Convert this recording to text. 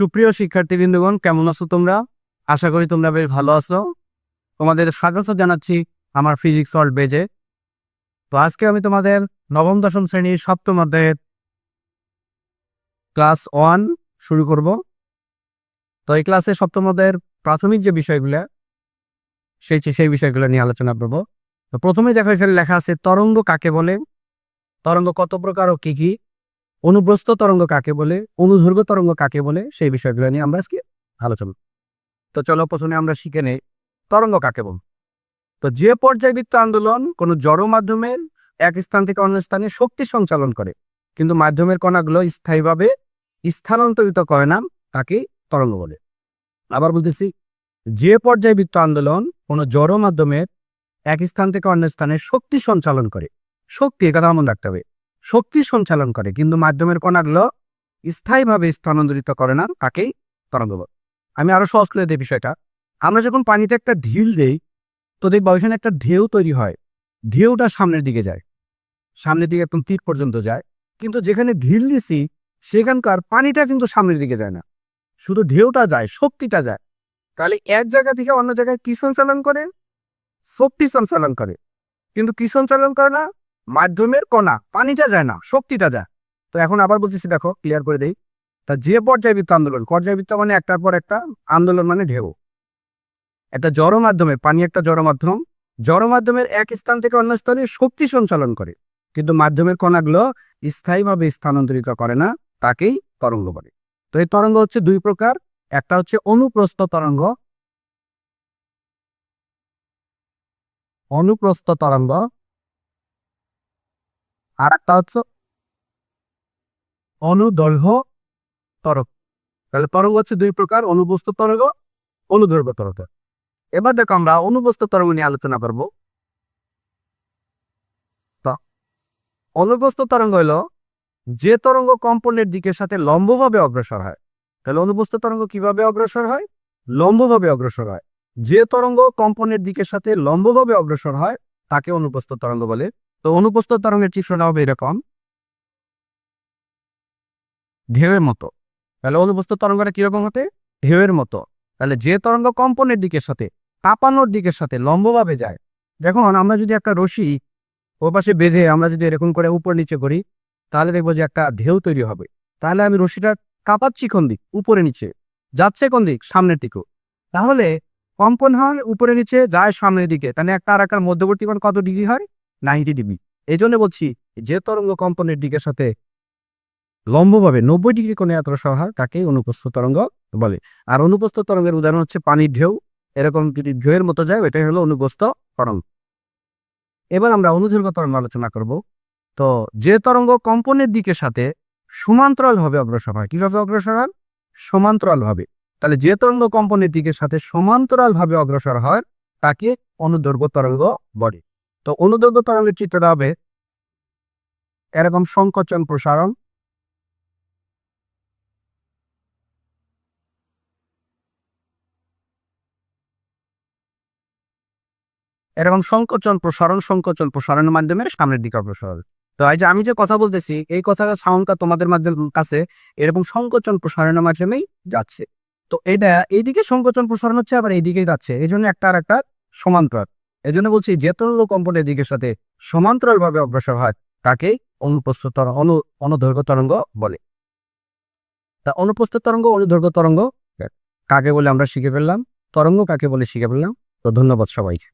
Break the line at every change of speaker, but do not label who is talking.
সুপ্রিয় শিক্ষার্থীবৃন্দগণ, কেমন আছো তোমরা? আশা করি তোমরা বেশ ভালো আছো। তোমাদের স্বাগত জানাচ্ছি আমার ফিজিক্স ওয়ার্ল্ড বেজে তো আজকে আমি তোমাদের নবম, দশম শ্রেণির সপ্তম অধ্যায়ের ক্লাস ওয়ান শুরু করব। তো এই ক্লাসে সপ্তম অধ্যায়ের প্রাথমিক যে বিষয়গুলো, সেই সেই বিষয়গুলো নিয়ে আলোচনা করব। তো প্রথমে দেখা, এখানে লেখা আছে, তরঙ্গ কাকে বলে? তরঙ্গ কত প্রকার ও কি কি? অনুপ্রস্থ তরঙ্গ কাকে বলে? অনুদৈর্ঘ্য তরঙ্গ কাকে বলে? সেই বিষয়গুলো নিয়ে আমরা আজকে আলোচনা তো চলো প্রথমে আমরা শিখে নেই, তরঙ্গ কাকে বল? তো যে পর্যায়বৃত্ত আন্দোলন কোনো জড় মাধ্যমের এক স্থান থেকে অন্য স্থানে শক্তি সঞ্চালন করে, কিন্তু মাধ্যমের কণাগুলো স্থায়ীভাবে স্থানান্তরিত করে না, তাকে তরঙ্গ বলে। আবার বলতেছি, যে পর্যায়বৃত্ত আন্দোলন কোনো জড় মাধ্যমের এক স্থান থেকে অন্য স্থানে শক্তি সঞ্চালন করে, শক্তি এ কথা মনে রাখতে হবে। শক্তি সঞ্চালন করে, কিন্তু মাধ্যমের কণাগুলো স্থায়ীভাবে স্থানান্তরিত করে না, তাকেই তরঙ্গ বলে। আমি আরও সহজ করে দিই বিষয়টা। আমরা যখন পানিতে একটা ঢিল দেই, তো দেখবা ওইখানে একটা ঢেউ তৈরি হয়। ঢেউটা সামনের দিকে যায়। সামনের দিকে একদম তীর পর্যন্ত যায়। কিন্তু যেখানে ঢিল দিছি, সেখানকার পানিটা কিন্তু সামনের দিকে যায় না। শুধু ঢেউটা যায়, শক্তিটা যায়। তাহলে এক জায়গা থেকে অন্য জায়গায় কি সঞ্চালন করে? শক্তি সঞ্চালন করে। কিন্তু কি সঞ্চালন করে না? মাধ্যমের কণা, পানিটা যায় না, শক্তিটা যায়। তো এখন আবার বলতেছি, দেখো ক্লিয়ার করে দেই। তা যে পর্যায়বৃত্ত আন্দোলন, পর্যায়বৃত্ত মানে একটার পর একটা আন্দোলন মানে ঢেউ। একটা জড় মাধ্যমে, পানি একটা জড় মাধ্যম, জড় মাধ্যমের এক স্থান থেকে অন্য স্থানে শক্তি সঞ্চালন করে। কিন্তু মাধ্যমের কণাগুলো স্থায়ীভাবে স্থানান্তরিত করে না, তাকেই তরঙ্গ বলে। তো এই তরঙ্গ হচ্ছে দুই প্রকার, একটা হচ্ছে অনুপ্রস্থ তরঙ্গ অনুপ্রস্থ তরঙ্গ আর একটা হচ্ছে অনুদৈর্ঘ্য তরঙ্গ। তাহলে তরঙ্গ হচ্ছে দুই প্রকার, অনুবস্তু তরঙ্গ, অনুদৈর্ঘ্য তরঙ্গ। এবার দেখো আমরা অনুবস্তু তরঙ্গ নিয়ে আলোচনা করব। অনুবস্তু তরঙ্গ হলো যে তরঙ্গ কম্পনের দিকের সাথে লম্বভাবে অগ্রসর হয়। তাহলে অনুবস্তু তরঙ্গ কীভাবে অগ্রসর হয়? লম্বভাবে অগ্রসর হয়। যে তরঙ্গ কম্পনের দিকের সাথে লম্বভাবে অগ্রসর হয়, তাকে অনুপস্থ তরঙ্গ বলে। তো অনুপস্থ তরঙ্গের চিত্রটা হবে এরকম। ঢেউয়ের মতো। তাহলে অনুপস্থ তরঙ্গটা কীরকম হতে? ঢেউয়ের মতো। তাহলে যে তরঙ্গ কম্পনের দিকের সাথে, কাঁপানোর দিকের সাথে লম্বভাবে যায়। দেখুন, আমরা যদি একটা রশি ও পাশে বেঁধে আমরা যদি এরকম করে উপর নিচে করি, তাহলে দেখব যে একটা ঢেউ তৈরি হবে। তাহলে আমি রশিটা কাঁপাচ্ছি কোন দিক? উপরে নিচে। যাচ্ছে কোন দিক? সামনের দিকেও। তাহলে কম্পন হয় উপরে নিচে, যায় সামনের দিকে। তাহলে একটা আর একটার মধ্যবর্তী কত ডিগ্রি হয়? নাইনটি ডিগ্রি এই জন্য বলছি, যে তরঙ্গ কম্পনের দিকের সাথে লম্বভাবে নব্বই ডিগ্রি কোণে অগ্রসর হয় তাকে অনুপস্থ তরঙ্গ বলে। আর অনুপস্থ তরঙ্গের উদাহরণ হচ্ছে পানির ঢেউ। এরকম যদি ঢেউয়ের মতো যায়, এটাই হলো অনুপস্থ তরঙ্গ। এবার আমরা অনুদৈর্ঘ্য তরঙ্গ আলোচনা করব। তো যে তরঙ্গ কম্পনের দিকের সাথে সমান্তরালভাবে অগ্রসর হয়, কীভাবে অগ্রসর হয়? সমান্তরালভাবে। তাহলে যে তরঙ্গ কম্পনের দিকের সাথে সমান্তরালভাবে অগ্রসর হয়, তাকে অনুদৈর্ঘ্য তরঙ্গ বলে। তো অনুদৈর্ঘ্য তরঙ্গের চিত্রটা হবে এরকম সংকোচন প্রসারণ। এরকম সংকোচন প্রসারণ, সংকোচন প্রসারণের মাধ্যমে সামনের দিকে অগ্রসর তো এই যে আমি যে কথা বলতেছি, এই কথা সাউন্ডটা তোমাদের মাধ্যমে কাছে এরকম সংকোচন প্রসারণের মাধ্যমেই যাচ্ছে। তো এটা এইদিকে সংকোচন প্রসারণ হচ্ছে, আবার এইদিকেই যাচ্ছে। এই জন্য একটা আর একটা সমান্তরাল। এই জন্য বলছি, যে তরল কম্পনের দিকের সাথে সমান্তরাল ভাবে অগ্রসর হয় তাকে অনুপস্থ তরঙ্গ, অনু, অনুদৈর্ঘ্য তরঙ্গ বলে। তা অনুপস্থ তরঙ্গ, অনুদৈর্ঘ্য তরঙ্গ কাকে বলে আমরা শিখে ফেললাম? তরঙ্গ কাকে বলে শিখে ফেললাম? তো ধন্যবাদ সবাইকে।